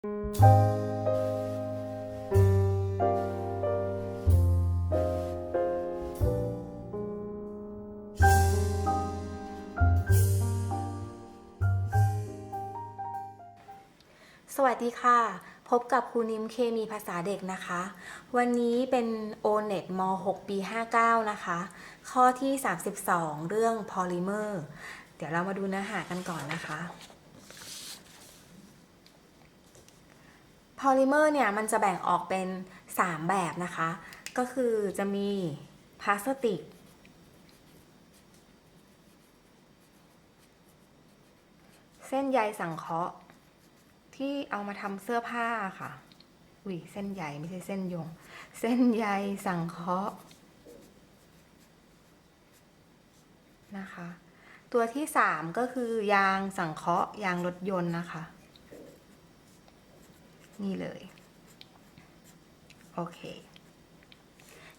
สวัสดีค่ะ พบกับครูนิมเคมีภาษาเด็กนะคะ วันนี้เป็น O-NET ม 6 ปี 59 นะคะ ข้อที่ 32 เรื่อง Polymer เดี๋ยวเรามาดูเนื้อหากันก่อนนะคะ Polymer เนี่ยมันจะแบ่งออกเป็น 3 แบบนะคะ ก็คือจะมีพลาสติก เส้นใยสังเคราะห์ ที่เอามาทำเสื้อผ้าค่ะอุ้ยเส้นใยไม่ใช่เส้นยง เส้นใยสังเคราะห์นะคะ ตัวที่สามก็คือยางสังเคราะห์ยางรถยนต์นะคะ นี่เลย โอเค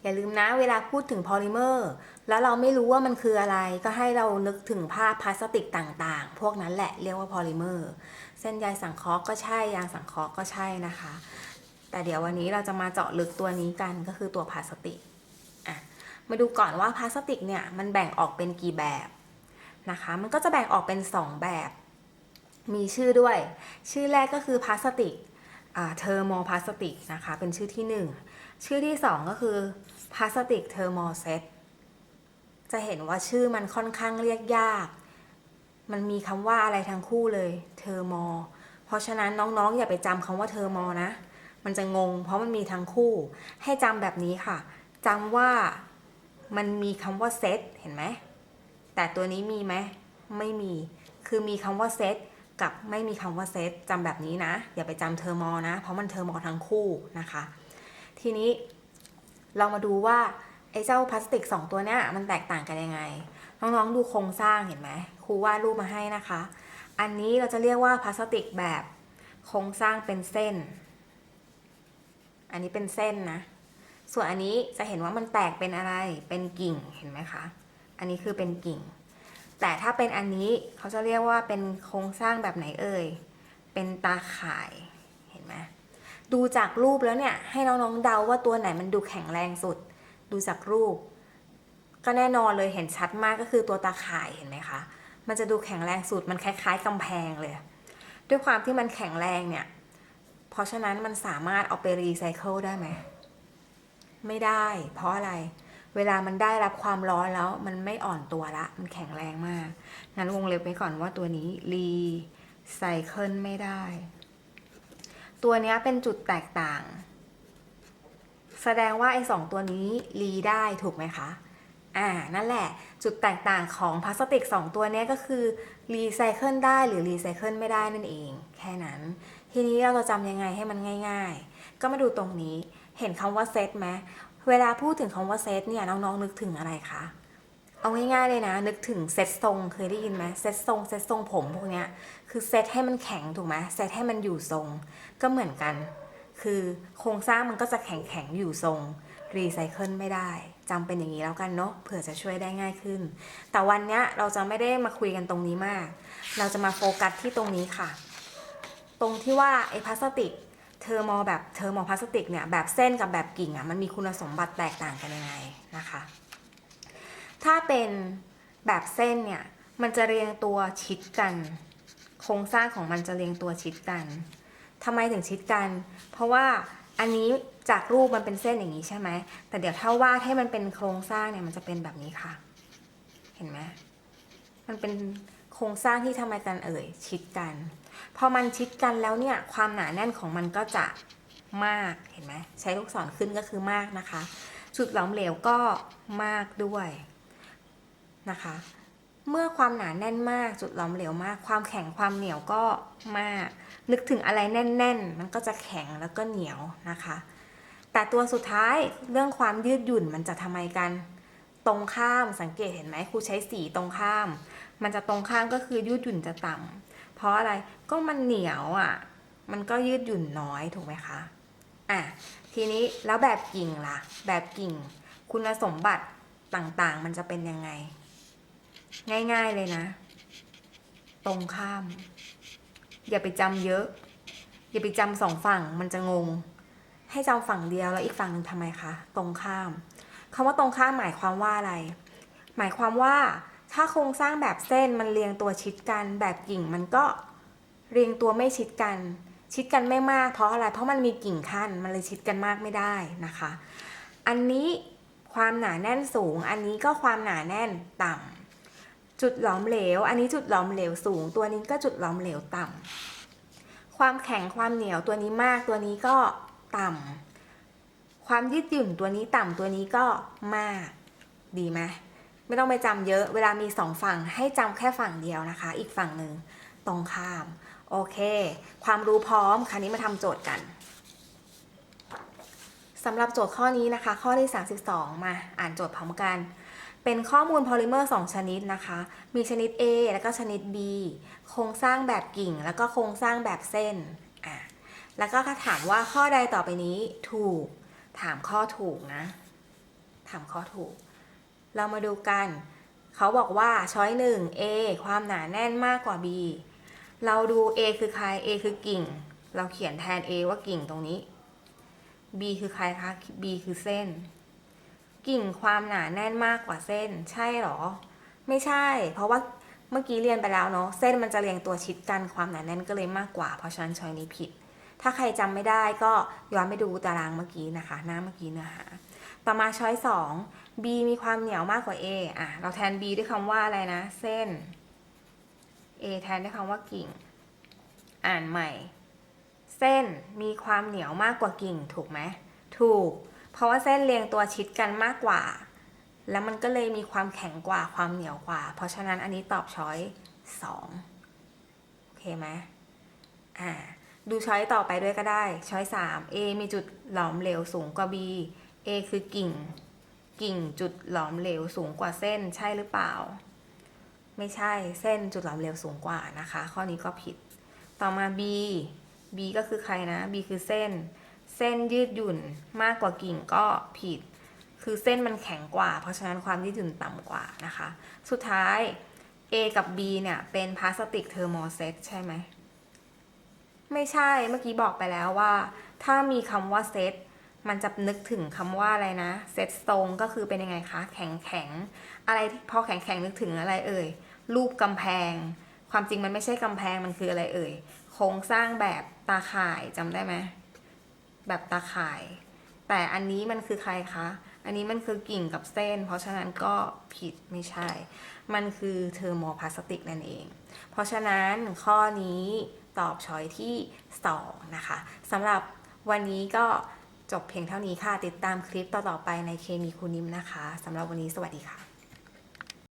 อย่าลืมนะเวลาพูดถึงพอลิเมอร์ แล้วเราไม่รู้ว่ามันคืออะไร ก็ให้เรานึกถึงภาพพลาสติกต่างๆ พวกนั้นแหละเรียกว่าพอลิเมอร์ เส้นใยสังเคราะห์ก็ใช่ยางสังเคราะห์ก็ใช่นะคะ แต่เดี๋ยววันนี้เราจะมาเจาะลึกตัวนี้กันก็คือตัวพลาสติกอะมาดูก่อนว่าพลาสติกเนี่ยมันแบ่งออกเป็นกี่แบบนะคะ มันก็จะแบ่งออกเป็น 2 แบบ มีชื่อด้วย ชื่อแรกก็คือพลาสติก เทอร์โมพลาสติกนะคะ เป็นชื่อที่ 1 ชื่อที่ 2 ก็คือพลาสติกเทอร์โมเซตจะเห็นว่าชื่อมันค่อนข้างเรียกยาก มันมีคำว่าอะไรทั้งคู่เลยเทอร์โมเพราะฉะนั้นน้องๆ อย่าไปจำคำว่าเทอร์โมนะ มันจะงง เพราะมันมีทั้งคู่ ให้จำแบบนี้ค่ะจำว่ามันมีคำว่าเซตเห็นไหมแต่ตัวนี้มีไหมไม่มี คือมีคำว่าเซต กับไม่มีคำว่าเซตจำแบบนี้นะ อย่าไปจำเทอร์โมนะ เพราะมันเทอร์โมทั้งคู่นะคะ ทีนี้เรามาดูว่าไอ้เจ้าพลาสติก 2 ตัวเนี้ยมันแตกต่างกันยังไง น้องๆดูโครงสร้างเห็นไหมครูวาดรูปมาให้นะคะ อันนี้เราจะเรียกว่าพลาสติกแบบโครงสร้างเป็นเส้น อันนี้เป็นเส้นนะ ส่วนอันนี้จะเห็นว่ามันแตกเป็นอะไรเป็นกิ่งเห็นไหมคะ อันนี้คือเป็นกิ่ง แต่ถ้าเป็นอันนี้เขาจะเรียกว่าเป็นโครงสร้างแบบไหนเอ่ย เป็นตาข่าย เห็นไหมดูจากรูปแล้วเนี่ย ให้น้องๆเดาว่าตัวไหนมันดูแข็งแรงสุด ดูจากรูป ก็แน่นอนเลยเห็นชัดมากก็คือตัวตาข่ายเห็นไหมคะ มันจะดูแข็งแรงสุด มันคล้าย ๆกำแพงเลย ด้วยความที่มันแข็งแรงเนี่ย เพราะฉะนั้นมันสามารถเอาไปรีไซเคิลได้ไหม ไม่ได้ เพราะอะไรเวลามันได้รับความร้อนแล้วมันไม่อ่อนตัวละ มันแข็งแรงมาก งั้นวงเล็บไว้ก่อนว่าตัวนี้รีไซเคิลไม่ได้ ตัวนี้เป็นจุดแตกต่าง แสดงว่าไอ้สองตัวนี้รีได้ถูกไหมคะ อ่า นั่นแหละ จุดแตกต่างของพลาสติก 2 ตัวนี้ก็คือรีไซเคิลได้หรือรีไซเคิลไม่ได้นั่นเอง แค่นั้น ทีนี้เราจะจำยังไงให้มันง่าย ๆ ก็มาดูตรงนี้ เห็นคำว่าเซตไหมเวลาพูดถึงคำว่าเซตเนี่ยน้องๆนึกถึงอะไรคะเอาง่ายๆเลยนะ นึกถึงเซตทรงเคยได้ยินไหมเซตทรงเซตทรงผมพวกเนี้ยคือเซตให้มันแข็งถูกไหมเซตให้มันอยู่ทรง ก็เหมือนกัน คือโครงสร้างมันก็จะแข็งแข็งๆอยู่ทรงรีไซเคิลไม่ได้จำเป็นอย่างนี้แล้วกันเนาะเผื่อจะช่วยได้ง่ายขึ้น แต่วันเนี้ยเราจะไม่ได้มาคุยกันตรงนี้มาก เราจะมาโฟกัสที่ตรงนี้ค่ะ ตรงที่ว่าไอ้พลาสติก เทอร์โมแบบเทอร์โมพลาสติกเนี่ยแบบเส้นกับแบบกิ่งอะ่ะมันมีคุณสมบัติแตกต่างกันยังไงนะคะ ถ้าเป็นแบบเส้นเนี่ยมันจะเรียงตัวชิดกัน โครงสร้างของมันจะเรียงตัวชิดกันทำไมถึงชิดกัน เพราะว่าอันนี้จากรูปมันเป็นเส้นอย่างนี้ใช่ไหม แต่เดี๋ยวถ้าวาดให้มันเป็นโครงสร้างเนี่ยมันจะเป็นแบบนี้ค่ะ เห็นไหมมันเป็นโครงสร้างที่ทำไมกันเอ่ยชิดกัน พอมันชิดกันแล้วเนี่ยความหนาแน่นของมันก็จะมากเห็นไหมใช้ลูกศรขึ้นก็คือมากนะคะจุดหลอมเหลวก็มากด้วยนะคะ เมื่อความหนาแน่นมากจุดหลอมเหลวมาก ความแข็งความเหนียวก็มาก นึกถึงอะไรแน่น ๆ มันก็จะแข็งแล้วก็เหนียวนะคะ แต่ตัวสุดท้ายเรื่องความยืดหยุ่นมันจะทำไมกัน ตรงข้ามสังเกตเห็นไหมครูใช้สีตรงข้าม มันจะตรงข้ามก็คือยืดหยุ่นจะต่ำ เพราะอะไรก็มันเหนียวอะ มันก็ยืดหยุ่นน้อยถูกไหมคะอะทีนี้แล้วแบบกิ่งล่ะ แบบกิ่ง คุณสมบัติต่างๆ มันจะเป็นยังไง ง่ายๆเลยนะ ตรงข้าม อย่าไปจำเยอะ อย่าไปจำสองฝั่งมันจะงง ให้จำฝั่งเดียวแล้วอีกฝั่งหนึ่งทำไมคะ ตรงข้ามคำว่าตรงข้ามหมายความว่าอะไร หมายความว่า ถ้าโครงสร้างแบบเส้นมันเรียงตัวชิดกัน แบบกิ่งมันก็เรียงตัวไม่ชิดกัน ชิดกันไม่มากเพราะอะไร เพราะมันมีกิ่งขั้น มันเลยชิดกันมากไม่ได้นะคะ อันนี้ความหนาแน่นสูง อันนี้ก็ความหนาแน่นต่ำจุดหลอมเหลว อันนี้จุดหลอมเหลวสูง ตัวนี้ก็จุดหลอมเหลวต่ำความแข็งความเหนียวตัวนี้มากตัวนี้ก็ต่ำความยืดหยุ่นตัวนี้ต่ำตัวนี้ก็มาก ดีไหม ไม่ต้องไปจำเยอะ เวลามีสองฝั่งให้จำแค่ฝั่งเดียวนะคะ อีกฝั่งหนึ่งตรงข้าม โอเค ความรู้พร้อมคราวนี้มาทำโจทย์กันสำหรับโจทย์ข้อนี้นะคะ ข้อที่ 32 มาอ่านโจทย์พร้อมกัน เป็นข้อมูลโพลิเมอร์ 2 ชนิดนะคะ มีชนิด A แล้วก็ชนิด B โครงสร้างแบบกิ่ง แล้วก็โครงสร้างแบบเส้นอะแล้วก็ถามว่าข้อใดต่อไปนี้ถูก ถามข้อถูกนะ ถามข้อถูก เรามาดูกัน เขาบอกว่าช้อยหนึ่ง A ความหนาแน่นมากกว่า B เราดู A คือใคร A คือกิ่ง เราเขียนแทน A ว่ากิ่งตรงนี้ B คือใครคะ B คือเส้น กิ่งความหนาแน่นมากกว่าเส้น ใช่หรอ ไม่ใช่ เพราะว่าเมื่อกี้เรียนไปแล้วเนาะ เส้นมันจะเรียงตัวชิดกันความหนาแน่นก็เลยมากกว่า เพราะฉะนั้นช้อยนี้ผิด ถ้าใครจำไม่ได้ก็ย้อนไปดูตารางเมื่อกี้นะคะ หน้าเมื่อกี้เนื้อหา ต่อมาช้อยสอง B มีความเหนียวมากกว่า A อะ เราแทน B ด้วยคำว่าอะไรนะ เส้น A แทนด้วยคำว่ากิ่ง อ่านใหม่ เส้นมีความเหนียวมากกว่ากิ่ง ถูกไหม ถูก เพราะว่าเส้นเรียงตัวชิดกันมากกว่า แล้วมันก็เลยมีความแข็งกว่า ความเหนียวกว่า เพราะฉะนั้นอันนี้ตอบช้อยสองโอเคไหมอ่า ดูช้อยต่อไปด้วยก็ได้ ช้อยสาม A มีจุดหลอมเหลวสูงกว่า B A คือกิ่ง กิ่งจุดหลอมเหลวสูงกว่าเส้นใช่หรือเปล่า ไม่ใช่เส้นจุดหลอมเหลวสูงกว่านะคะ ข้อนี้ก็ผิด ต่อมา B B ก็คือใครนะ B คือเส้น เส้นยืดหยุ่นมากกว่ากิ่งก็ผิด คือเส้นมันแข็งกว่า เพราะฉะนั้นความยืดหยุ่นต่ำกว่านะคะ สุดท้าย A กับ B เนี่ยเป็นพลาสติกเทอร์โมเซตใช่ไหม ไม่ใช่เมื่อกี้บอกไปแล้วว่า ถ้ามีคำว่าเซต มันจะนึกถึงคำว่าอะไรนะเซตทรงก็คือเป็นยังไงคะ แข็งแข็งอะไรที่พอแข็งแข็งนึกถึงอะไรเอ่ยรูปกำแพง ความจริงมันไม่ใช่กำแพงมันคืออะไรเอ่ยโครงสร้างแบบตาข่ายจำได้ไหมแบบตาข่าย แต่อันนี้มันคือใครคะ อันนี้มันคือกิ่งกับเส้น เพราะฉะนั้นก็ผิดไม่ใช่ มันคือเทอร์โมพลาสติกนั่นเอง เพราะฉะนั้นข้อนี้ตอบช้อยที่ 2 นะคะสำหรับวันนี้ก็ จบเพียงเท่านี้ค่ะ ติดตามคลิปต่อๆไปในเคมีคูนิมนะคะสำหรับวันนี้สวัสดีค่ะ